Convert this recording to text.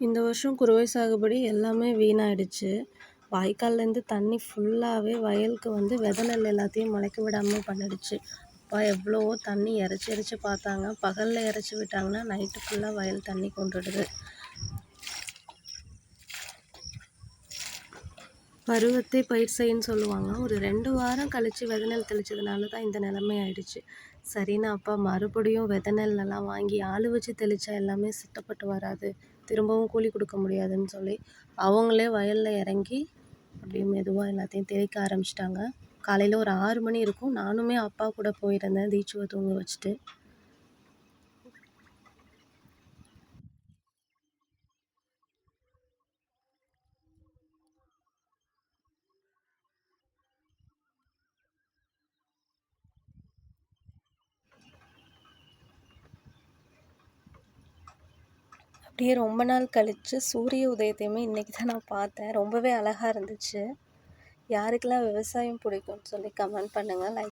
இந்த வருஷம் குறுவை சாகுபடி எல்லாமே வீணாயிடுச்சு. வாய்க்கால்லேருந்து தண்ணி ஃபுல்லாகவே வயலுக்கு வந்து வித நெல் எல்லாத்தையும் முளைக்க விடாமல் பண்ணிடுச்சு. அப்பா எவ்வளவோ தண்ணி இறைச்சி இறைச்சி பார்த்தாங்க. பகலில் இறைச்சி விட்டாங்கன்னா நைட்டு ஃபுல்லாக வயல் தண்ணி கொண்டுடுது. பருவத்தை பயிர் செய்யுன்னு சொல்லுவாங்க. ஒரு ரெண்டு வாரம் கழித்து வித நெல் தெளித்ததுனால தான் இந்த நிலமை ஆயிடுச்சு. சரின்னு அப்பா மறுபடியும் வித நெல்லெல்லாம் வாங்கி ஆள் வச்சு தெளித்தா எல்லாமே சுத்தப்பட்டு வராது. திரும்பவும் கூலி கொடுக்க முடியாதுன்னு சொல்லி அவங்களே வயலில் இறங்கி அப்படியே மெதுவாக எல்லாத்தையும் தெளிக்க ஆரம்பிச்சிட்டாங்க. காலையில் ஒரு ஆறு மணி இருக்கும். நானுமே அப்பா கூட போயிருந்தேன். தீச்சுவை தூங்க வச்சுட்டு. அப்படியே ரொம்ப நாள் கழித்து சூரிய உதயத்தையுமே இன்றைக்கி தான் நான் பார்த்தேன். ரொம்பவே அழகாக இருந்துச்சு. யாருக்கெல்லாம் விவசாயம் பிடிக்கும்னு சொல்லி கமெண்ட் பண்ணுங்கள் லைக்